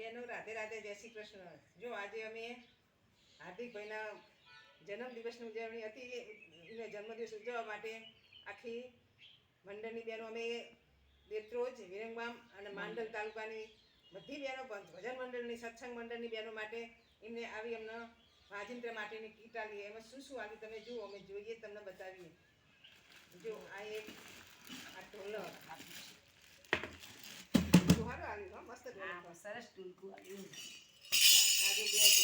બેનો રાધે રાધે, જય શ્રી કૃષ્ણ. જો આજે અમે હાર્દિકભાઈના જન્મદિવસની ઉજવણી હતી એને જન્મદિવસ ઉજવવા માટે આખી મંડળની બહેનો અમે બેત્રોજ વિરંગામ અને માંડલ તાલુકાની બધી બહેનો ભજન મંડળની, સત્સંગ મંડળની બહેનો માટે એમને આવી અમને વાજિંત્ર માટેની કીટ આવી એમાં શું શું આવ્યું તમે જુઓ, અમે જોઈએ, તમને બતાવીએ. જો આ એક આ ઢોલક સારું આવ્યું હો મસ્ત ઢોલક ટૂંકું આવ્યું આજે બે એક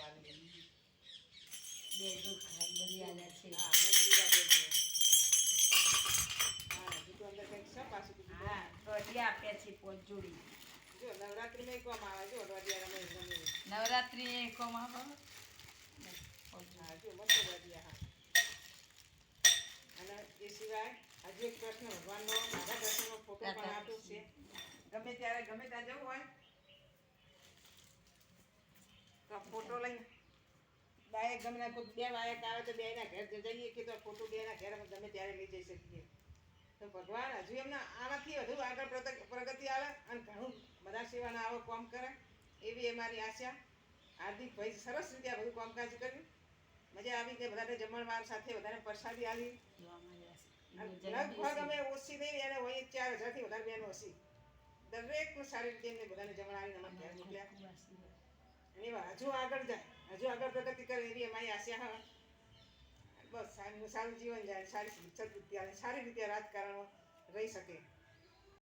આવી બે દુઃખ બરિયાના છે હા મંદિરા હા બીજું અંદર કંઈક છે હા ટોટિયા આપ્યા છે પોત જોડી જો નવરાત્રિમાં એક આમ આવે? જો અડવાડિયા રમે નવરાત્રી એકોમાં હા જો મસ્ત અડવાડિયા હા અને એ એક કૃષ્ણ ભગવાનનો રાધા કૃષ્ણનો ફોટો પણ આપ્યો છે. ગમે ત્યારે ગમે ત્યાં જવું હોય તો ફોટો લઈને ડાયરેક્ટ ગમે બે વાયક આવે તો બેના ઘેર જઈએ કે તો ફોટો બેના ઘેર અમે ગમે ત્યારે લઈ જઈ શકીએ. તો ભગવાન હજુ એમને આનાથી વધુ આગળ પ્રગતિ પ્રગતિ આવે અને ઘણું બધા સેવાના આવો કામ કરે એવી એ મારી આશા. હાર્દિક ભાઈ સરસ રીતે આ બધું કામકાજ કર્યું. મજા આવી કે બધાને જમણવાર સાથે બધાને પ્રસાદી આવી અમે ઓછી નહીં એને હોય ચાર હજારથી વધારે બેન ઓછી દરેકનું સારી રીતે એમને બધાને જમણાવીને અમારા ઘેર મોકલ્યા. અને એવા હજુ આગળ જાય હજુ આગળ પ્રગતિ કરે એવી અમારી આશા હા બસ સારું સારું જીવન જાય સારી સદબુદ્ધિ આવે સારી રીતે રાજકારણ રહી શકે.